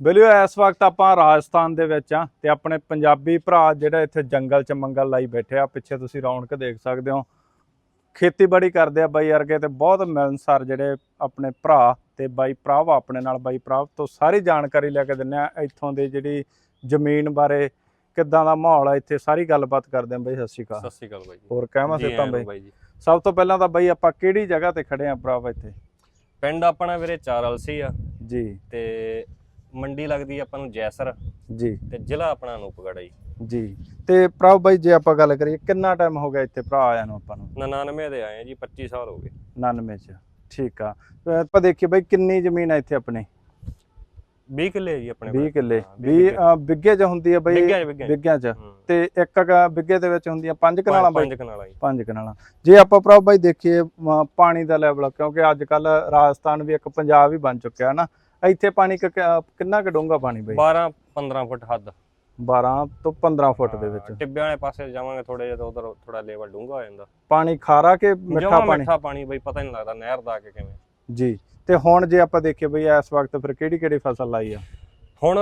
ਬਿਲਿਓ ਇਸ ਵਕਤ ਆਪਾਂ ਰਾਜਸਥਾਨ ਦੇ ਵਿੱਚ ਆ ਤੇ ਆਪਣੇ ਪੰਜਾਬੀ ਭਰਾ ਜਿਹੜਾ ਇੱਥੇ ਜੰਗਲ ਚ ਮੰਗਲ ਲਾਈ ਬੈਠੇ ਆ। ਪਿੱਛੇ ਤੁਸੀਂ ਰੌਣਕ ਦੇਖ ਸਕਦੇ ਹੋ। ਖੇਤੀਬਾੜੀ ਕਰਦੇ ਆ ਬਾਈ ਵਰਗੇ ਤੇ ਬਹੁਤ ਮਿਲਨਸਾਰ ਜਿਹੜੇ ਆਪਣੇ ਭਰਾ ਤੇ ਬਾਈ ਭਰਾਵਾ ਆਪਣੇ ਨਾਲ ਬਾਈ ਭਰਾਵ ਤੋਂ ਸਾਰੀ ਜਾਣਕਾਰੀ ਲੈ ਕੇ ਦਿੰਨੇ ਆ। ਇੱਥੋਂ ਦੇ ਜਿਹੜੀ ਜ਼ਮੀਨ ਬਾਰੇ ਕਿੱਦਾਂ ਦਾ ਮਾਹੌਲ ਆ ਇੱਥੇ ਸਾਰੀ ਗੱਲਬਾਤ ਕਰਦੇ ਆ ਬਾਈ ਸਤਿ ਸ਼੍ਰੀ ਅਕਾਲ। ਸਤਿ ਸ਼੍ਰੀ ਅਕਾਲ ਬਾਈ ਜੀ। ਹੋਰ ਕਹਿਵਾ ਸਿੱਤਾਂ ਬਾਈ। ਸਭ ਤੋਂ ਪਹਿਲਾਂ ਤਾਂ ਬਾਈ ਆਪਾਂ ਕਿਹੜੀ ਜਗ੍ਹਾ ਤੇ ਖੜੇ ਆ ਭਰਾਵਾ ਇੱਥੇ? ਪਿੰਡ ਆਪਣਾ ਵੀਰੇ ਚਾਰਲਸੀ ਆ। ਜੀ। ਤੇ ਮੰਡੀ ਲੱਗਦੀ ਆ ਆਪਾਂ ਨੂੰ ਜੈਸਰ ਜੀ। ਤੇ ਜ਼ਿਲ੍ਹਾ ਆਪਣਾ ਅਨੂਪਗੜ੍ਹ ਆ ਜੀ। ਜੀ। ਤੇ ਭਰਾ ਬਾਈ ਜੇ ਆਪਾਂ ਗੱਲ ਕਰੀਏ ਕਿੰਨਾ ਟਾਈਮ ਹੋ ਗਿਆ ਇੱਥੇ ਭਰਾ ਆਇਆ ਨੂੰ ਆਪਾਂ ਨੂੰ? 99 ਦੇ ਆਏ ਆ ਜੀ 25 ਸਾਲ ਹੋ ਗਏ। 99 ਚ। ਠੀਕ ਆ। ਤੇ ਆਪਾਂ ਦੇਖੀਏ ਬਾਈ ਕਿੰਨੀ ਜ਼ਮੀਨ ਹੈ ਇੱਥੇ ਆਪਣੇ? 20 ਕਿੱਲੇ ਜੀ ਆਪਣੇ 20 ਕਿੱਲੇ। ਹਾਂ, 20 ਕਿੱਲੇ। ਅ, ਬਿੱਗੇ ਚ ਹੁੰਦੀ ਹੈ ਬਾਈ ਬਿੱਗਿਆਂ 'ਚ, ਹੂੰ। ਤੇ ਇੱਕ ਬਿੱਗੇ ਦੇ ਵਿੱਚ ਹੁੰਦੀਆਂ ਪੰਜ ਕਨਾਲਾਂ ਬਾਈ? ਪੰਜ ਕਨਾਲਾਂ ਜੀ। ਪੰਜ ਕਨਾਲਾਂ। ਜੇ ਆਪਾਂ ਭਰਾ ਬਾਈ ਦੇਖੀਏ ਪਾਣੀ ਦਾ ਲੈਵਲ ਕਿਉਂਕਿ ਅੱਜ ਕੱਲ ਰਾਜਸਥਾਨ ਵੀ ਇੱਕ ਪੰਜਾਬ ਹੀ ਬਣ ਚੁੱਕਿਆ ਨਾ। ਇੱਥੇ ਪਾਣੀ ਕ- ਕ- ਕਿੰਨਾ ਕੁ ਡੂੰਘਾ ਪਾਣੀ ਬਾਈ? 12 15 ਫੁੱਟ ਹੱਦ। 12 ਤੋਂ 15 ਫੁੱਟ ਦੇ ਹਾਂ, ਵਿੱਚ। ਟਿੱਬਿਆਂ ਵਾਲੇ ਪਾਸੇ ਜਾਵਾਂਗੇ ਥੋੜੇ ਜਿਹਾ ਤਾਂ ਉਧਰ ਥੋੜਾ ਲੈਵਲ ਡੂੰਘਾ ਹੋ ਜਾਂਦਾ। ਪਾਣੀ ਖਾਰਾ ਕਿ ਮਿੱਠਾ ਜਮਾਂ ਪਾਣੀ? ਮਿੱਠਾ ਪਾਣੀ ਬਈ ਪਤਾ ਨਹੀਂ ਲੱਗਦਾ ਨਹਿਰ ਦਾ ਕਿ ਕਿਵੇਂ। ਜੀ ਤੇ ਹੁਣ ਜੇ ਆਪਾਂ ਦੇਖੀਏ ਬਈ ਇਸ ਵਕਤ ਫਿਰ ਕਿਹੜੀ ਕਿਹੜੀ ਫਸਲ ਲਾਈ ਆ? ਹੁਣ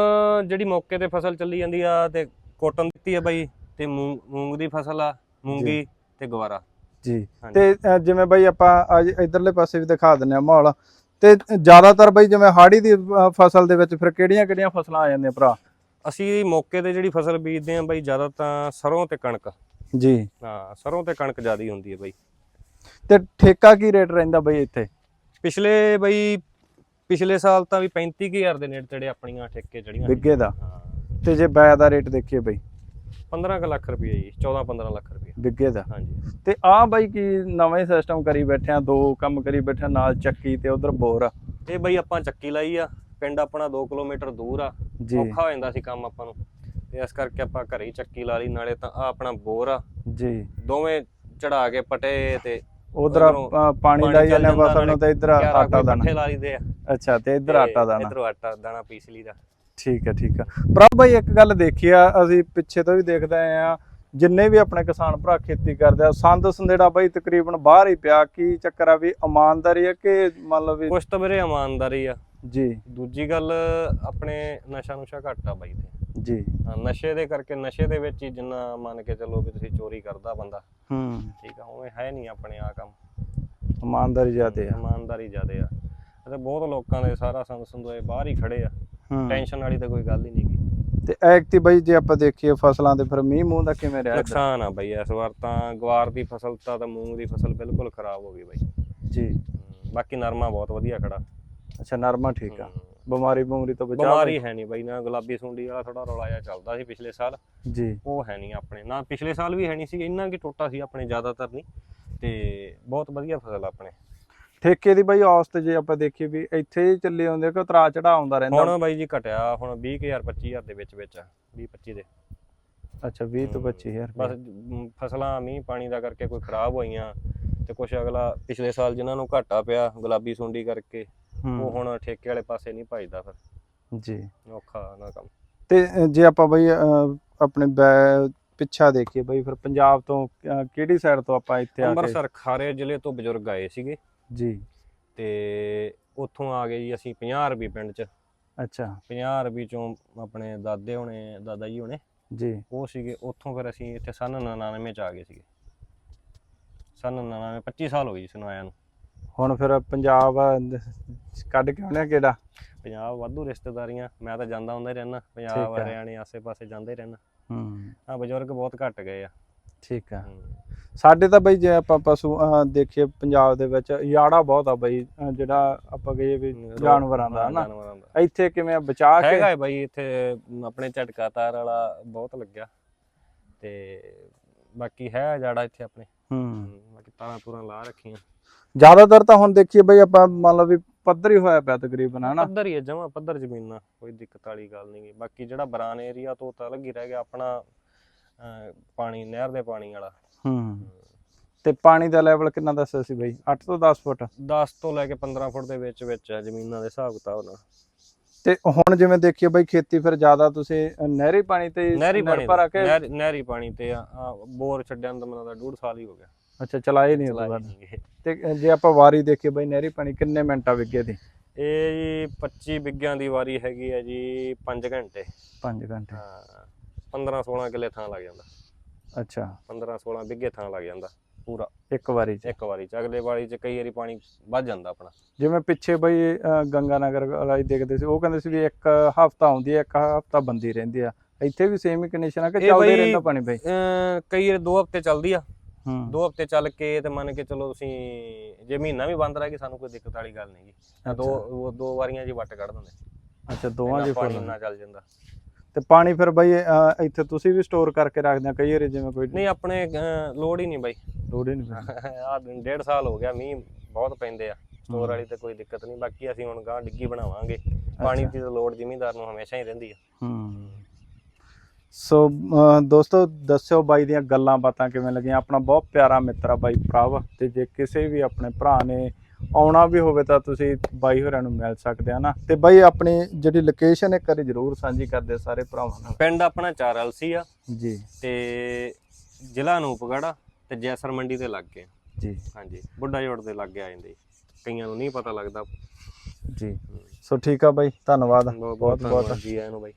ਜਿਹੜੀ ਮੌਕੇ ਤੇ ਫਸਲ ਚੱਲੀ ਜਾਂਦੀ ਆ ਤੇ ਕੋਟਨ ਦਿੱਤੀ ਆ ਬਾਈ ਤੇ ਮੂੰਗ ਮੂੰਗ ਦੀ ਫਸਲ ਆ ਮੂੰਗੀ ਤੇ ਗਵਾਰਾ। ਜੀ ਹਾਂਜੀ। ਤੇ ਅ, ਜਿਵੇਂ ਬਈ ਆਪਾਂ ਅੱਜ ਇਧਰਲੇ ਪਾਸੇ ਵੀ ਦਿਖਾ ਦਿੰਨੇ ਆ ਮਾਹੌਲ। ਤੇ ਜ਼ਿਆਦਾਤਰ ਬਈ ਜਿਵੇਂ ਹਾੜੀ ਦੀ ਫਸਲ ਦੇ ਵਿੱਚ ਫਿਰ ਕਿਹੜੀਆਂ ਕਿਹੜੀਆਂ ਫਸਲਾਂ ਆ ਜਾਂਦੀਆਂ ਭਰਾ? ਅਸੀਂ ਮੌਕੇ ਤੇ ਜਿਹੜੀ ਫਸਲ ਬੀਜਦੇ ਆ ਬਾਈ ਜ਼ਿਆਦਾ ਤਾਂ ਸਰੋਂ ਤੇ ਕਣਕ। ਜੀ। ਹਾਂ ਸਰੋਂ ਤੇ ਕਣਕ ਜ਼ਿਆਦੀ ਹੁੰਦੀ ਹੈ ਬਾਈ। ਤੇ ਠੇਕਾ ਕੀ ਰੇਟ ਰਹਿੰਦਾ ਬਈ ਇੱਥੇ? ਪਿਛਲੇ ਬਾਈ ਪਿਛਲੇ ਸਾਲ ਤਾਂ ਵੀ 35000 ਦੇ ਨੇੜੇ ਤੇੜੇ ਆਪਣੀਆਂ ਠੇਕੇ ਚੜੀਆਂ ਵਿੱਗੇ ਦਾ। ਤੇ ਜੇ ਬੈ ਦਾ ਰੇਟ ਦੇਖੀਏ ਬਈ? 15 ਕੁ ਲੱਖ ਰੁਪਏ ਜੀ 14 15 ਲੱਖ ਰੁਪਏ ਵਿੱਗੇ ਦਾ। ਹਾਂਜੀ। ਤੇ ਆਹ ਬਈ ਕੀ ਨਵੇਂ ਸਿਸਟਮ ਕਰੀ ਬੈਠੇ ਆ ਦੋ ਕੰਮ ਕਰੀ ਬੈਠੇ ਆ, ਨਾਲ ਚੱਕੀ ਤੇ ਉਧਰ ਬੋਰ ਆ। ਇਹ ਬਾਈ ਆਪਾਂ ਚੱਕੀ ਲਾਈ ਆ ਪਿੰਡ ਆਪਣਾ 2 ਕਿਲੋਮੀਟਰ ਦੂਰ ਆ ਜੀ। ਔਖਾ ਹੋ ਜਾਂਦਾ ਸੀ ਕੰਮ ਆਪਾਂ ਨੂੰ। ਤੇ ਇਸ ਕਰਕੇ ਆਪਾਂ ਘਰੇ ਹੀ ਚੱਕੀ ਲਾ ਲਈ ਨਾਲੇ ਤਾਂ ਆ ਆਪਣਾ ਬੋਰ ਆ। ਜੀ। ਦੋਵੇਂ ਚੜਾ ਕੇ ਪਟੇ ਤੇ ਉਧਰ ਉੱਧਰੋਂ ਪਾਣੀ ਦਾ ਚੱਲ ਜਾਂਦੇ ਨੂੰ ਤੇ ਇਧਰ ਗਿਆਰਾਂ ਆਟਾ ਕੋਈ ਦਾਣਾ। ਪੱਠੇ ਲਾ ਲਈਦੇ ਆ। ਅੱਛਾ ਤੇ ਇਧਰ ਆਟਾ ਦਾਣਾ। ਇਧਰੋਂ ਆਟਾ ਦਾਣਾ ਪੀਸ ਲਈਦਾ। ਠੀਕ ਹੈ ਠੀਕ ਹੈ ਭਰਾ ਭਾਈ ਇੱਕ ਗੱਲ ਦੇਖੀ ਆ ਅਸੀਂ ਪਿੱਛੇ ਤੋਂ ਵੀ ਦੇਖਦੇ ਆਏ ਆ ਜਿੰਨੇ ਵੀ ਆਪਣੇ ਕਿਸਾਨ ਭਰਾ ਖੇਤੀ ਕਰਦੇ ਆ ਸੰਦ ਸੰਦੇੜਾ ਬਾਈ ਤਕਰੀਬਨ ਬਾਹਰ ਹੀ ਪਿਆ ਕੀ ਚੱਕਰ ਆ ਵੀ ਇਮਾਨਦਾਰੀ ਆ ਕਿ ਵੀ ਕੁਛ ਤਾਂ ਵੀਰੇ ਇਮਾਨਦਾਰੀ ਆ। ਜੀ। ਦੂਜੀ ਗੱਲ ਆਪਣੇ ਨਸ਼ਾ ਨੁਸ਼ਾ ਘੱਟ ਆ ਬਾਈ ਤੇ। ਜੀ। ਨਸ਼ੇ ਦੇ ਕਰਕੇ ਨਸ਼ੇ ਦੇ ਵਿੱਚ ਹੀ ਜਿੰਨਾ ਮੰਨ ਕੇ ਚੱਲੋ ਵੀ ਤੁਸੀਂ ਚੋਰੀ ਕਰਦਾ ਬੰਦਾ। ਹੂੰ। ਠੀਕ ਆ ਉਵੇਂ ਹੈ ਨਹੀਂ ਆਪਣੇ ਆ ਕੰਮ। ਇਮਾਨਦਾਰੀ ਜ਼ਿਆਦੇ ਆ। ਇਮਾਨਦਾਰੀ ਜ਼ਿਆਦੇ ਆ। ਅਤੇ ਬਹੁਤ ਲੋਕਾਂ ਦੇ ਸਾਰਾ ਸੰਦ ਸੰਦੋਏ ਬਾਹਰ ਹੀ ਖੜੇ ਆ। ਟੈਨਸ਼ਨ ਵਾਲੀ ਤਾਂ ਕੋਈ ਗੱਲ ਹੀ ਨਹੀਂ। ਤੇ ਐਕਟੀ ਬਾਈ ਜੇ ਆਪਾਂ ਦੇਖੀਏ ਫਸਲਾਂ ਦੇ ਫਿਰ ਮੀਂਹ ਮੂੰਹ ਦਾ ਕਿਵੇਂ ਰਿਹਾ? ਨੁਕਸਾਨ ਆ ਬਾਈ ਇਸ ਵਾਰ ਤਾਂ ਗਵਾਰ ਦੀ ਫਸਲ ਤਾਂ ਮੂੰਗ ਦੀ ਫਸਲ ਬਿਲਕੁਲ ਖਰਾਬ ਹੋ ਗਈ ਬਾਈ। ਜੀ। ਬਾਕੀ ਨਰਮਾ ਬਹੁਤ ਵਧੀਆ ਖੜਾ। ਅੱਛਾ ਨਰਮਾ ਠੀਕ ਆ। ਬਿਮਾਰੀ ਬੂਮਰੀ ਤੋਂ ਬਚਾ ਬਿਮਾਰੀ ਹੈ ਨਹੀਂ ਬਾਈ ਨਾ ਗੁਲਾਬੀ ਸੁੰਡੀ ਵਾਲਾ ਥੋੜਾ ਰੌਲਾ ਜਿਹਾ ਚੱਲਦਾ ਸੀ ਪਿਛਲੇ ਸਾਲ। ਜੀ। ਉਹ ਹੈ ਨਹੀਂ ਆਪਣੇ ਨਾ ਪਿਛਲੇ ਸਾਲ ਵੀ ਹੈ ਨਹੀਂ ਸੀ ਇੰਨਾ ਕਿ ਟੋਟਾ ਸੀ ਆਪਣੇ ਜ਼ਿਆਦਾਤਰ ਨਹੀਂ। ਤੇ ਬਹੁਤ ਵਧੀਆ ਫਸਲ ਆਪਣੇ। ਠੇਕੇ ਦੀ ਬਾਈ ਔਸਤ ਜੇ ਆਪਾਂ ਦੇਖੀਏ ਵੀ ਇੱਥੇ ਹੀ ਚੱਲੇ ਹੁੰਦੇ ਕਿ ਉਤਰਾ ਚੜਾ ਆਉਂਦਾ ਰਹਿੰਦਾ। ਹੁਣ ਬਾਈ ਜੀ ਘਟਿਆ ਹੁਣ 20000 25000 ਦੇ ਵਿੱਚ ਵਿੱਚ ਆ 20 25 ਦੇ। ਅੱਛਾ 20 ਤੋਂ 25000 ਬਸ ਫਸਲਾਂ ਮੀਂਹ ਪਾਣੀ ਦਾ ਕਰਕੇ ਕੋਈ ਖਰਾਬ ਹੋਈਆਂ ਤੇ ਕੁਝ ਅਗਲਾ ਪਿਛਲੇ ਸਾਲ ਜਿਨ੍ਹਾਂ ਨੂੰ ਘਾਟਾ ਪਿਆ ਗੁਲਾਬੀ ਸੁੰਡੀ ਕਰਕੇ ਉਹ ਹੁਣ ਠੇਕੇ ਵਾਲੇ ਪਾਸੇ ਨਹੀਂ ਭਜਦਾ ਫਿਰ। ਜੀ। ਔਖਾ ਨਾ ਕੰਮ। ਤੇ ਜੇ ਆਪਾਂ ਬਈ ਆਪਣੇ ਪਿੱਛਾ ਦੇਖੀਏ ਬਈ ਫਿਰ ਪੰਜਾਬ ਤੋਂ ਕਿਹੜੀ ਸਾਈਡ ਤੋਂ ਆਪਾਂ ਇੱਥੇ ਆ ਕੇ ਅੰਮ੍ਰਿਤਸਰ ਖਾਰੇ ਜ਼ਿਲ੍ਹੇ ਤੋਂ ਬਜ਼ੁਰਗ ਆਏ ਸੀਗੇ। ਜੀ। ਤੇ ਉੱਥੋਂ ਆ ਗਏ ਜੀ ਅਸੀਂ 50 ਰੁਪਏ ਪਿੰਡ 'ਚ। ਅੱਛਾ। 50 ਰੁਪਏ ਚੋਂ ਆਪਣੇ ਦਾਦੇ ਹੋਣੇ ਦਾਦਾ ਜੀ ਹੋਣੇ ਜੀ। ਉਹ ਸੀਗੇ। ਉੱਥੋਂ ਫਿਰ ਅਸੀਂ ਇੱਥੇ ਸੰਨ 99 ਚ ਆ ਗਏ ਸੀਗੇ। ਸੰਨ 99 25 ਸਾਲ ਹੋ ਗਏ ਜੀ ਸਾਨੂੰ ਆਇਆਂ ਨੂੰ। ਹੁਣ ਫਿਰ ਪੰਜਾਬ ਕੱਢ ਕੇ ਆਉਣੇ ਕਿਹੜਾ? ਪੰਜਾਬ ਵਾਧੂ ਰਿਸ਼ਤੇਦਾਰੀਆਂ ਮੈਂ ਤਾਂ ਜਾਂਦਾ ਹੁੰਦਾ ਹੀ ਰਹਿਣਾ ਪੰਜਾਬ। ਹਰਿਆਣੇ ਆਸੇ-ਪਾਸੇ ਜਾਂਦਾ ਹੀ ਰਹਿਣਾ ਹੂੰ। ਆ ਬਜ਼ੁਰਗ ਬਹੁਤ ਘਟ ਗਏ ਆ। ਠੀਕ ਆ। ਸਾਡੇ ਤਾਂ ਬਈ ਜੇ ਆਪਾਂ ਪਸ਼ੂ ਦੇਖੀਏ ਪੰਜਾਬ ਦੇ ਵਿੱਚ ਯਾੜਾ ਬਹੁਤ ਆ ਬਈ ਜਿਹੜਾ ਆਪਾਂ ਕਹੀਏ ਵੀ ਜਾਨਵਰਾਂ ਦਾ ਹਨਾ? ਇੱਥੇ ਕਿਵੇਂ ਬਚਾ ਕੇ? ਹੈਗਾ ਹੈ ਬਾਈ ਇੱਥੇ ਆਪਣੇ ਝਟਕਾ ਤਾਰ ਵਾਲਾ ਬਹੁਤ ਲੱਗਿਆ। ਤੇ ਬਾਕੀ ਹੈ ਜਾੜਾ ਇੱਥੇ ਆਪਣੇ। ਹੂੰ। ਬਾਕੀ ਤਾਰਾਂ ਪੂਰਾਂ ਲਾ ਰੱਖੀਆਂ। ਜ਼ਿਆਦਾਤਰ ਤਾਂ ਹੁਣ ਦੇਖੀਏ ਬਈ ਆਪਾਂ ਮੰਨ ਲਓ ਵੀ ਪੱਧਰ ਹੀ ਹੋਇਆ ਪਿਆ ਤਕਰੀਬਨ ਹਨਾ? ਪੱਧਰ ਹੀ ਹੈ ਜਮਾ ਪੱਧਰ ਜ਼ਮੀਨਾਂ ਕੋਈ ਦਿੱਕਤ ਵਾਲੀ ਗੱਲ ਨਹੀਂ ਬਾਕੀ ਜਿਹੜਾ ਬਰਾਨ ਏਰੀਆ ਤੋਂ ਤਾਂ ਅਲੱਗ ਹੀ ਰਹਿ ਗਿਆ ਆਪਣਾ ਪਾਣੀ ਨਹਿਰ ਦੇ ਪਾਣੀ ਵਾਲਾ। ਹੂੰ। ਤੇ ਪਾਣੀ ਦਾ ਲੈਵਲ ਕਿੰਨਾ ਦੱਸਿਆ ਸੀ ਬਈ? 8 ਤੋਂ 10 ਫੁੱਟ? 10 ਤੋਂ ਲੈ ਕੇ 15 ਫੁੱਟ ਦੇ ਵਿੱਚ ਵਿੱਚ ਹੈ ਜ਼ਮੀਨਾਂ ਦੇ ਹਿਸਾਬ ਕਿਤਾਬ ਨਾਲ। ਤੇ ਹੁਣ ਜਿਵੇਂ ਦੇਖੀਏ ਬਈ ਖੇਤੀ ਫਿਰ ਜ਼ਿਆਦਾ ਤੁਸੀਂ ਨਹਿਰੀ ਪਾਣੀ ਤੇ ਨਹਿਰੀ ਪਾਣੀ ਨਿਰਭਰ ਆ ਤੇ ਕੇ ਨਹਿਰ- ਪਾਣੀ ਤੇ ਆ ਬੋਰ ਛੱਡਿਆਂ ਨੂੰ ਤਾਂ ਮੈਨੂੰ ਲੱਗਦਾ ਡੂਢ ਸਾਲ ਹੀ ਹੋ ਗਿਆ। ਅੱਛਾ ਚਲਾਏ ਨਹੀਂ ਗੇ। ਤੇ ਜੇ ਆਪਾਂ ਵਾਰੀ ਦੇਖੀਏ ਬਈ ਨਹਿਰੀ ਪਾਣੀ ਕਿੰਨੇ ਮਿੰਟਾਂ ਵਿੱਗੇ ਦੀ? ਇਹ ਜੀ 25 ਬਿੱਗਿਆਂ ਦੀ ਵਾਰੀ ਹੈਗੀ ਹੈ ਜੀ 5 ਘੰਟੇ। 5 ਘੰਟੇ। ਹਾਂ 15 16 ਕਿੱਲੇ ਥਾਂ ਲੱਗ ਜਾਂਦਾ। ਅੱਛਾ। 15 16 ਬਿੱਗੇ ਥਾਂ ਲੱਗ ਜਾਂਦਾ। ਪੂਰਾ। ਇੱਕ ਵਾਰੀ ਚ। ਇੱਕ ਵਾਰੀ ਚ। ਅਗਲੇ ਵਾਰੀ ਚ ਕਈ ਵਾਰੀ ਪਾਣੀ ਵੱਧ ਜਾਂਦਾ ਆਪਣਾ। ਜਿਵੇਂ ਪਿੱਛੇ ਬਈ ਅ, ਗੰਗਾ ਨਗਰ ਵਾਲਾ ਦੇਖਦੇ ਸੀ। ਉਹ ਕਹਿੰਦੇ ਸੀ ਵੀ ਇੱਕ ਹਫਤਾ ਆਉਂਦੀ ਹੈ ਇੱਕ ਹਫਤਾ ਬੰਦੀ ਰਹਿੰਦੀ ਆ। ਇੱਥੇ ਵੀ ਸੇਮ ਹੀ ਕੰਡੀਸ਼ਨ ਆ ਕਿ ਇਹ ਚੱਲਦਾ ਬਈ- ਰਹਿੰਦਾ ਪਾਣੀ ਬਈ। ਅਮ ਕਈ ਵਾਰੀ 2 ਹਫ਼ਤੇ ਚੱਲਦੀ ਆ। ਹੂੰ। 2 ਹਫ਼ਤੇ ਚੱਲ ਕੇ ਤੇ ਮੰਨ ਕੇ ਚਲੋ ਤੁਸੀਂ ਜੇ ਮਹੀਨਾ ਵੀ ਬੰਦ ਰਹਿ ਗਈ ਸਾਨੂੰ ਕੋਈ ਦਿੱਕਤ ਵਾਲੀ ਗੱਲ ਨਹੀਂਗੀ ਦੋ ਉਹ ਦੋ ਵਾਰੀਆਂ ਜੀ ਵੱਟ ਕੱਢ ਦਿੰਦੇ। ਅੱਛਾ ਦੋਵਾਂ ਇੰਨਾ ਦੀ ਪਾਣੀ ਫੁੱਲ। ਇੰਨਾ ਚੱਲ ਜਾਂਦਾ। ਤੇ ਪਾਣੀ ਫਿਰ ਬਈ ਇੱਥੇ ਤੁਸੀਂ ਵੀ ਸਟੋਰ ਕਰਕੇ ਰੱਖਦੇ ਆ ਕਈ ਵਾਰੀ ਜਿਵੇਂ ਕੋਈ ਨਹੀਂ ਆਪਣੇ ਲੋੜ ਹੀ ਨਹੀਂ ਬਾਈ। ਲੋੜ ਹੀ ਨਹੀਂ ਪੈਂਦੀ। ਆ ਡੇਢ ਸਾਲ ਹੋ ਗਿਆ ਮੀਂਹ ਬਹੁਤ ਪੈਂਦੇ ਆ। ਸਟੋਰ ਵਾਲੀ ਤੇ ਕੋਈ ਦਿੱਕਤ ਨਹੀਂ ਬਾਕੀ ਅਸੀਂ ਹੁਣ ਗਾਂ ਡਿੱਗੀ ਬਣਾਵਾਂਗੇ। ਪਾਣੀ ਦੀ ਤਾਂ ਲੋੜ ਜ਼ਿਮੀਂਦਾਰ ਨੂੰ ਹਮੇਸ਼ਾ ਹੀ ਰਹਿੰਦੀ ਆ। ਹੂੰ। ਸੋ ਦੋਸਤੋ ਦੱਸਿਓ ਬਾਈ ਦੀਆਂ ਗੱਲਾਂ ਬਾਤਾਂ ਕਿਵੇਂ ਲੱਗੀਆਂ। ਆਪਣਾ ਬਹੁਤ ਪਿਆਰਾ ਮਿੱਤਰ ਆ ਬਾਈ ਪ੍ਰਭ ਤੇ ਜੇ ਕਿਸੇ ਵੀ ਆਪਣੇ ਭਰਾ ਨੇ ਆਉਣਾ ਵੀ ਹੋਵੇ ਤਾਂ ਤੁਸੀਂ ਬਾਈ ਹੋਰਾਂ ਨੂੰ ਮਿਲ ਸਕਦੇ ਆ ਨਾ। ਤੇ ਬਾਈ ਆਪਣੀ ਜਿਹੜੀ ਲੋਕੇਸ਼ਨ ਇੱਕ ਵਾਰੀ ਜ਼ਰੂਰ ਸਾਂਝੀ ਕਰਦੇ ਸਾਰੇ ਭਰਾਵਾਂ ਨਾਲ। ਪਿੰਡ ਆਪਣਾ 4 ਐਲਸੀ ਆ। ਜੀ। ਤੇ ਜ਼ਿਲ੍ਹਾ ਅਨੂਪਗੜ੍ਹ ਆ ਤੇ ਜੈਸਰ ਮੰਡੀ ਦੇ ਲਾਗੇ ਜੀ। ਹਾਂਜੀ ਬੁੱਢਾ ਜੋੜ ਦੇ ਲਾਗੇ ਆ ਜਾਂਦੇ। ਕਈਆਂ ਨੂੰ ਨਹੀਂ ਪਤਾ ਲੱਗਦਾ। ਜੀ। ਸੋ ਠੀਕ ਆ ਬਾਈ ਧੰਨਵਾਦ। ਬਹੁਤ ਬਹੁਤ ਜੀ ਆਇਆਂ ਨੂੰ ਬਾਈ।